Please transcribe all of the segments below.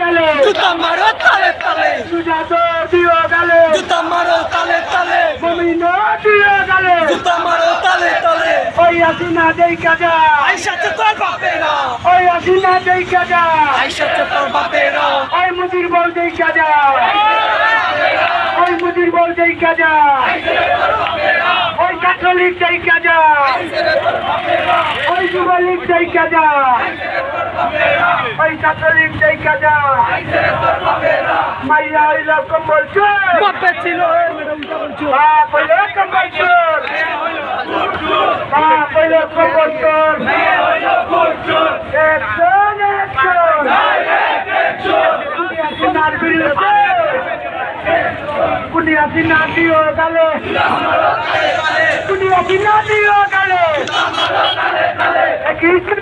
গেলে। জুতা মারো তালে তালে। সুজাত দিও গেলে। জুতা মারো তালে তালে। মমিন দিও গেলে। জুতা মারো তালে তালে। ওই আসিনা দেই কাজা আইসা তো তোর বাপেরা ওই আসিনা দেই কাজা আইসা তো তোর বাপেরা ওই মুদির বল দেই কাজা ওই মুদির বল দেই কাজা ওই ক্যাথলিক দেই কাজা ওই যুবলীগ দেই কাজা ওই ক্যাথলিক দেই কাজা মাইয়া হইল কম্বল চোর। বাপে ছিল বাপ হইল কম্বল চোর। বাপ হইল কম্বল চোর। একজন একজন। কুনিয়াসিনার বিরুদ্ধে। কুনিয়াসিনা দিও গেলে। কুনিয়াসিনা দিও গেলে। কৃষ্ণ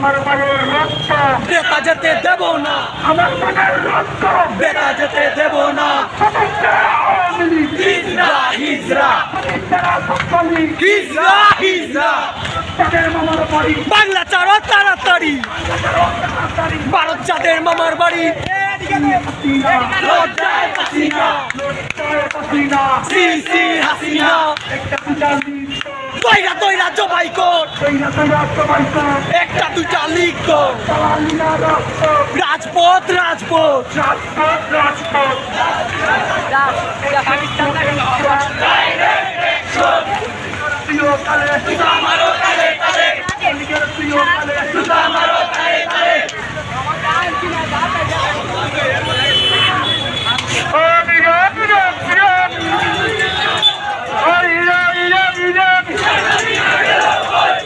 আমার মায়ের রক্ত। বেতা যেতে দেব না। আমার মায়ের রক্ত। বেতা যেতে দেব না। হিজরা হিজরা। বাংলা চারো তাড়াতাড়ি। ভারত যাদের মামার বাড়ি। হাসিনা। তৈরা তৈরা জবাই কর। একটা দুটা লিখ কর। রাজপথ রাজপথ। রাজপথ রাজপথ। প্রিয় কালে তালে নিজের প্রিয় কালে আমারও তালে তালে ও বিরাট বিরাট বিরাট ও ইরা ইরা ইরা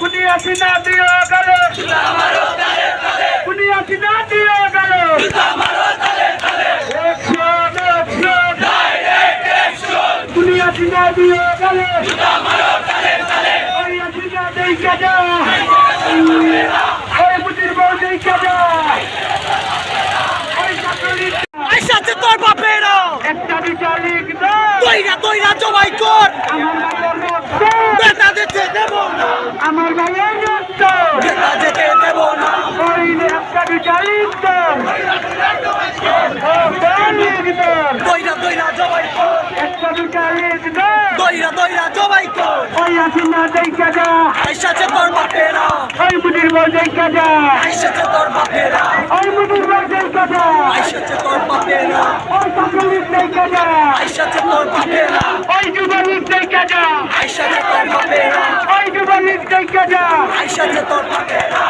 কুনিয়া সিনা দিও গেলে কুনিয়া সিনা দিও গেলে একশন একশন কুনিয়া সিনা দিও গেলে ওই সিনা দেই কাজা ওই বুটির বউ দেই কাজা ওই তোর বাপেরা একটা বিচার লিখ দাও তৈরা তৈরা জবাই কর। আমার ভাইয়ের রক্ত। বেতা যেতে দেব না। আমার ভাইয়ের রক্ত বেতা যেতে দেব না ওই একটা বিচার লিখ দাও ও বিচার লিখ দাও তৈরা তৈরা জবাই কর একটা বিচার লিখ তৈরা তৈরা জবাই কর। ওই আসিনা দেই কাজা আইসাছে তোর বাপেরা। ওই মুদির বউ দেই কাজা আইসাছে তোর বাপেরা। ওই মুদির বউ দেই কাজা আইসাছে তোর বাপেরা। ওই ছাত্রলীগ দেই কাজা আইসাছে তোর বাপেরা। ওই যুবলীগ দেই কাজা আইসাছে তোর বাপেরা। ওই যুবলীগ দেই কাজা আইসাছে তোর বাপেরা।